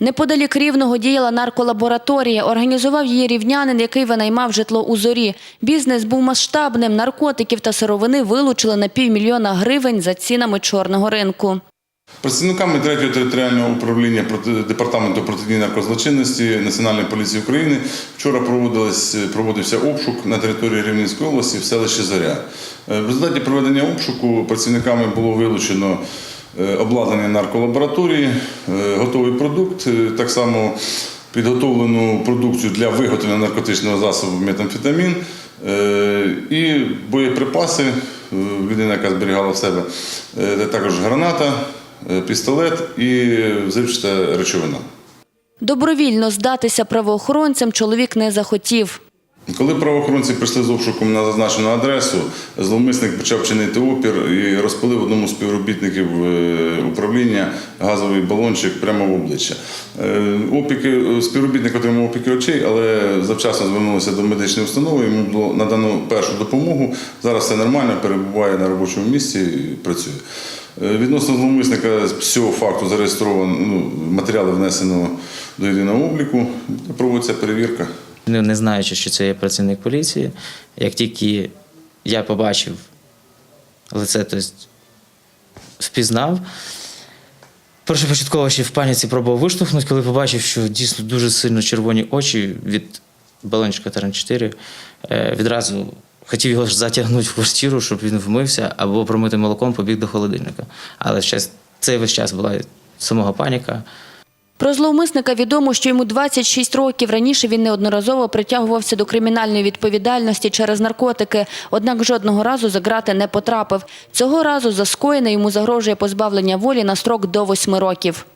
Неподалік рівного діяла нарколабораторія. Організував її рівнянин, який винаймав житло у зорі. Бізнес був масштабним. Наркотиків та сировини вилучили на півмільйона гривень за цінами чорного ринку. Працівниками 3-го територіального управління департаменту протидії наркозлочинності Національної поліції України вчора проводився обшук на території Рівненської області в селищі Зоря. Е, В результаті проведення обшуку працівниками було вилучено е, обладнання нарколабораторії, е, готовий продукт, е, так само підготовлену продукцію для виготовлення наркотичного засобу метамфетамін і боєприпаси, людина, яка зберігала в себе, також граната, пістолет і взривчата речовина. Добровільно здатися правоохоронцям чоловік не захотів. Коли правоохоронці прийшли з обшуком на зазначену адресу, зловмисник почав чинити опір і розпалив одному з співробітників е, управління газовий балончик прямо в обличчя. Е, Опіки, співробітник отримав опіки очей, але завчасно звернулися до медичної установи, йому було надано першу допомогу. Зараз все нормально, перебуває на робочому місці і працює. Е, Відносно зловмисника з цього факту зареєстровано ну, матеріали внесено до єдиного обліку, проводиться перевірка. Ну, не знаючи, що це є працівник поліції, як тільки я побачив лице, тобто впізнав. Першопочатково ще в паніці пробував виштовхнути, коли побачив, що дійсно дуже сильно червоні очі від балончика Таран-4, е, відразу хотів його ж затягнути в квартиру, щоб він вмився, або промити молоком побіг до холодильника. Але цей весь час була самого паніка. Про зловмисника відомо, що йому 26 років. Раніше він неодноразово притягувався до кримінальної відповідальності через наркотики, однак жодного разу за ґрати не потрапив. Цього разу за скоєне йому загрожує позбавлення волі на строк до 8 років.